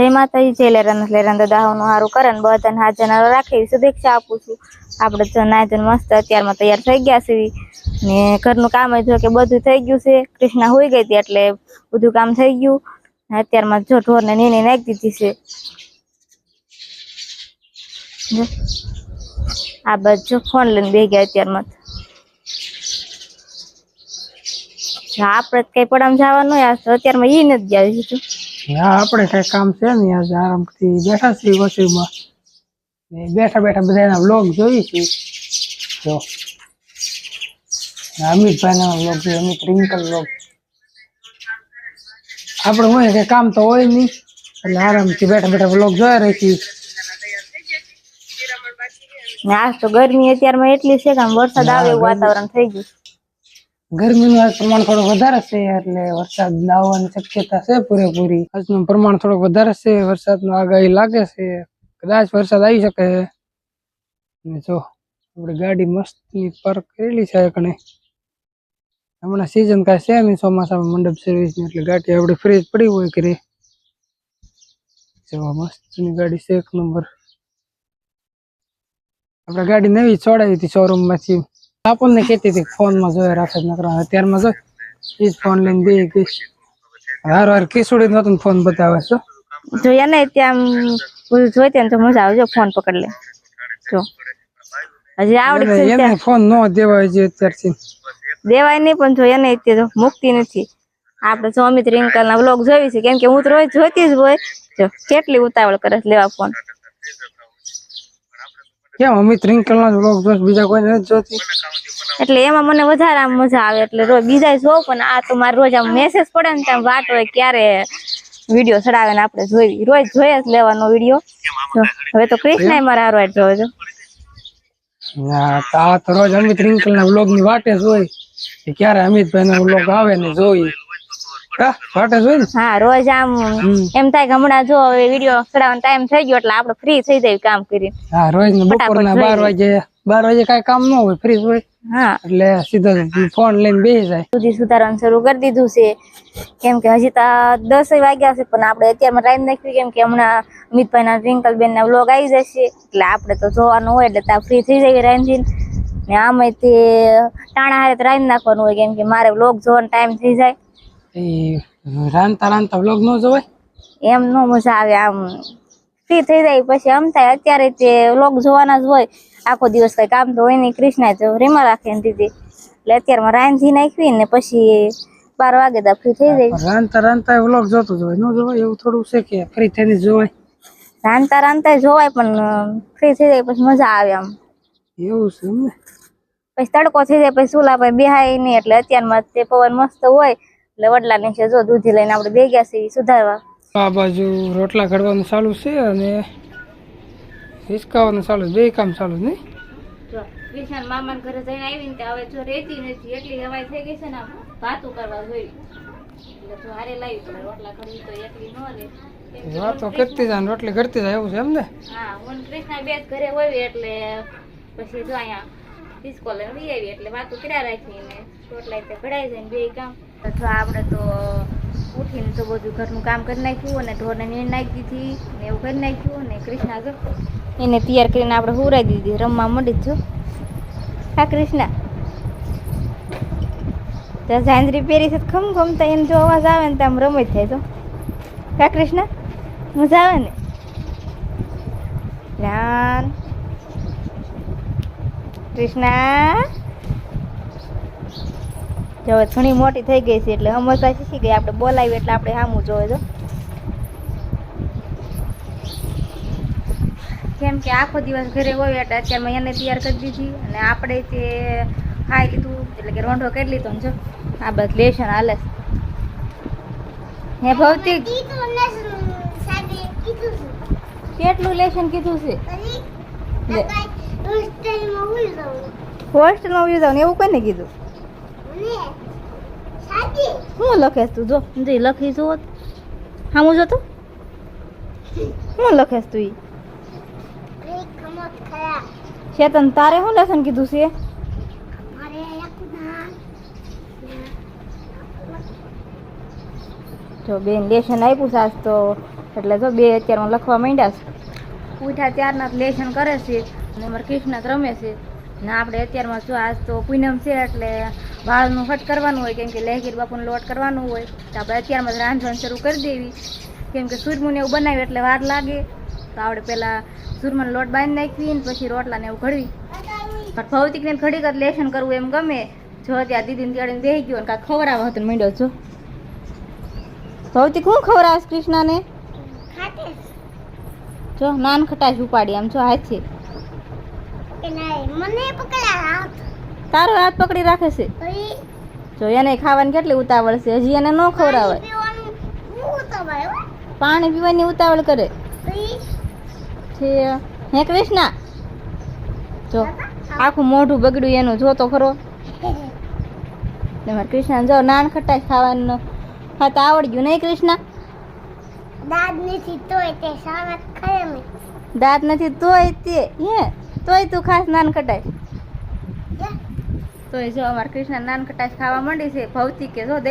જય માતાજી લેરાન લેરાન દાદાનું સારું કરે ને બધાને હાજર રાખે એવી શુભેચ્છા આપું છું. આપણે નાયજન મસ્ત અત્યારમાં તૈયાર થઈ ગયા છે. ને ઘરનું કામ જો કે બધું થઈ ગયું છે. કૃષ્ણા હોઈ ગઈ હતી એટલે બધું કામ થઈ ગયું. અત્યારમાં જો ઢોરને નીની નાખી દીધી છે. આ જો ફોન લઈને બે ગયા અત્યારમાં. આપણે કઈ પડામ જવાનું અત્યારમાં એ નથી બીજું હા આપણે કઈ કામ છે ને આજે આરામથી બેઠા છીએ વસીમાં બેઠા બેઠા બધાના બ્લોગ જોઈ છે. જો. અમિતભાઈના બ્લોગ જોઈએ અમિત રિંકલ બ્લોગ આપણે હોય કે કામ તો હોય નહીં એટલે આરામથી બેઠા બેઠા બ્લોગ જોયા રહી છીએ ને આજ તો ગરમી અત્યારમાં એટલી છે કે આમ વરસાદ આવે એવું વાતાવરણ થઈ ગયું ગરમીનું પ્રમાણ થોડું વધારે છે, એટલે વરસાદ આવવાની શક્યતા છે પૂરેપૂરી. આજનું પ્રમાણ થોડુંક વધારે છે, વરસાદનું આગાહી લાગે છે. કદાચ વરસાદ આવી શકે. છે અને જો આપણે ગાડી મસ્તની પાર્ક કરેલી છે કણે. હમણાં સીઝન કાંઈ છે નહીં ચોમાસામાં મંડપ સર્વિસની એટલે ગાડી આપણે ફ્રીજ પડી હોય કરી જો મસ્તની ગાડી છે એક નંબર. આપણે ગાડી નવી ચોડાવી હતી શોરૂમમાંથી. આપણને કહેતી હતી ફોનમાં જોયા રાખે નકરા. અત્યારમાં જો એ જ ફોન લઈને બે ગઈ. હાર વાર કિસુડી નતો ફોન બતાવે. છો જોયા ને ત્યાં બધું જોઈતે ને તો મજા આવજો ફોન પકડ લે. જો. હજી આવડે એને ફોન ન દેવાય છે અત્યારથી. દેવાય નહીં પણ જોયા ને તો મુકતી નથી. આપણે જો અમિત રિંકલ ના બ્લોગ જોઈ છે. કેમ કે હું તો રોજ જોઈતી જ હોય. જો કેટલી ઉતાવળ કરે લેવા ફોન. કેમ? અમિત રિંકલ ના બ્લોગ જોશ બીજા કોઈ નથી જોતી. એટલે એમાં મને વધારે આમ મજા આવે એટલે રોજ બીજા જોઉં પણ આ તો મારે રોજ આમ મેસેજ પડે ને ત્યાં વાટ હોય ક્યારે વીડિયો ચડાવે ને આપણે જોઈ રોજ જોઈએ જ લેવાનો વીડિયો હવે તો કૃષ્ણ મારા હારો જ જોવો છો આ તો રોજ અમિત રિંકલ ના બ્લોગની વાટે જ હોય ક્યારે અમિતભાઈ નો બ્લોગ આવે ને જોઈ. હા રોજ આમ એમ થાય કે હમણાં જો હવે વીડિયો ચડાવવાનો ટાઈમ થઈ ગયો એટલે આપણે ફ્રી થઈ જાય કામ કરીને. હા રોજ બપોરના બાર વાગે બાર વાગે કાંઈ કામ ન હોય ફ્રી હોય. હા. એટલે સીધો ફોન લઈને બેસી જાય. સુધી સુધારવાનું શરૂ કરી દીધું છે. કેમ કે હજી તો દસ વાગ્યા છે પણ આપણે અત્યારમાં ટાઈમ નાખ્યું કેમ કે હમણાં અમિતભાઈ ના ટ્વિંકલ બેન ના વ્લોગ આવી જશે. એટલે આપણે તો જોવાનું હોય એટલે ત્યાં ફ્રી થઈ જાય રાંધીને. ને આમાં તે ટાણા હારે રાંધી નાખવાનું હોય કેમ કે મારે વ્લોગ જોવાનો ટાઈમ થઈ જાય. એ રાંધતા રાંધતા બ્લોગ ન જોવાય એમ નો મજા આવે આમ ફ્રી થઈ જાય પછી આમ થાય અત્યારે તે વ્લોગ જોવાના જ હોય આખો દિવસ કઈ કામ તો હોય નહીં કૃષ્ણા તો રીમા રાખે ને દીધી. એટલે અત્યારમાં રાંધી નાખવી ને પછી બાર વાગે તો ફ્રી થઈ જાય. રાંધતા રાંધતા વ્લોગ જોતું જ હોય ન જોવાય એવું થોડું છે કે ફ્રી થઈને જોવાય રાંધતા રાંધતા જોવાય પણ ફ્રી થઈ જાય પછી મજા આવે આમ. એવું છે પછી તડકો થઈ જાય પછી સુલા પર બેહાય નહીં એટલે અત્યારમાં તે પવન મસ્ત હોય એટલે વડલા નીચે જો દૂધી લઈને આપણે બે ગયા છીએ સુધારવા. આ બાજુ રોટલા ઘડવાનું ચાલુ છે અને હિસકાવાનું ચાલુ છે. બે કામ ચાલુ નહીં? જો કૃષ્ણ મામા ઘરે જઈને આવીને તો હવે જો રહેતી નથી એટલી હવાઈ થઈ ગઈ છે ને ભાતું કરવા જોઈએ એટલે જો હારે લાવી રોટલા ઘડવી તો એકલી ન રહે કેમ કે વાતો કરતી જાય ને રોટલી કરતી જાય એવું છે એમ ને? હા હું કૃષ્ણ બે જ ઘરે હોય એટલે પછી જો અહીંયા ડિસ્કો લઈને લઈ આવી એટલે વાતો કર્યા રાખી ને રોટલા ઘડાઈ જાય ને બે કામ. તો આપણે તો ઉઠીને તો બધું ઘરનું કામ કરી નાખ્યું અને ઢોરને નીણ નાખી દીધી ને એવું કરી નાખ્યું અને કૃષ્ણા એને તૈયાર કરીને આપણે હુરાઈ દીધી. રમવા મળી જ હા, કૃષ્ણા. ત્યાં ઝાંઝરી પહેરી છે તો ખમ ખમતા એને જો અવાજ આવે ને તો આમ રમત થાય તો હા, કૃષ્ણા. મજા આવે ને? ધ્યાન કૃષ્ણા. હવે ઘણી મોટી થઈ ગઈ છે એટલે સમજતા શીખી ગઈ આપણે બોલાવી એટલે આપણે સામું જોવે જો કેમ કે આખો દિવસ ઘરે હોય એટલે અત્યારમાં એને તૈયાર કરી દીધી અને આપણે તે ખાઈ લીધું એટલે કે રોંઢો કરી લીધો ને જો. આ બસ લેશન હાલે. હે ભૌતિક કેટલું લેશન કીધું છે. હોસ્ટેલમાં ઉઈ જાવ ને એવું કોઈને કીધું? શું લખીશ તું જો જે લખી જો હા હું જોતો શું લખેસ તું ચેતન તારે શું લેસન કીધું છે જો બેન લેશન આપ્યું સાસ તો એટલે જો બે અત્યારમાં લખવા માંડ્યા છે ઉઠ્યા ત્યારના લેશન કરે છે અને અમારે કૃષ્ણ રમે છે ને આપણે અત્યારમાં જો આજ તો પૂનમ છે એટલે વાળનું હટ કરવાનું હોય કેમ કે લહેગીર બાપુનો લોટ કરવાનું હોય તો આપણે અત્યારમાં જ રાંધવાનું શરૂ કરી દેવી. કેમ કે સૂરમું ને એવું બનાવ્યું એટલે વાર લાગે. તો આપણે પહેલાં સૂરમાનો લોટ બાંધી નાખવી ને પછી રોટલાને એવું ઘડવી. પણ ભૌતિકને ઘડીક જ લેશન કરવું એમ ગમે. જો ત્યાં દીદીને તેડીને બેસી ગયો ને કાંઈક ખવડાવવા હતો મીંડો છો ભૌતિક શું ખવડાવશ કૃષ્ણાને? જો નાન ખટાશ ઉપાડી આમ જો હાથથી તારો હાથ પકડી રાખે છે. જો એને ખાવાની કેટલી ઉતાવળ છે? હજી એને ન હો. પાણી પીવાની ઉતાવળ કરે. છે. હે કૃષ્ણા? જો આખું મોઢું બગડ્યું એનું. જો તો ખરો. તમારે મારે કૃષ્ણ જો નાન ખટાઈ ખાવાનું ખાતા આવડી ગયું નહીં કૃષ્ણ? દાદ નથી તોય તે સાવત ખાય દાંત નથી તોય તે. હે તોય તું ખાસ નાન કટાય જા. એ જો અમારે કૃષ્ણ નાનકટાશ ખાવા માંડી છે ભૌતિક કે જો દઈ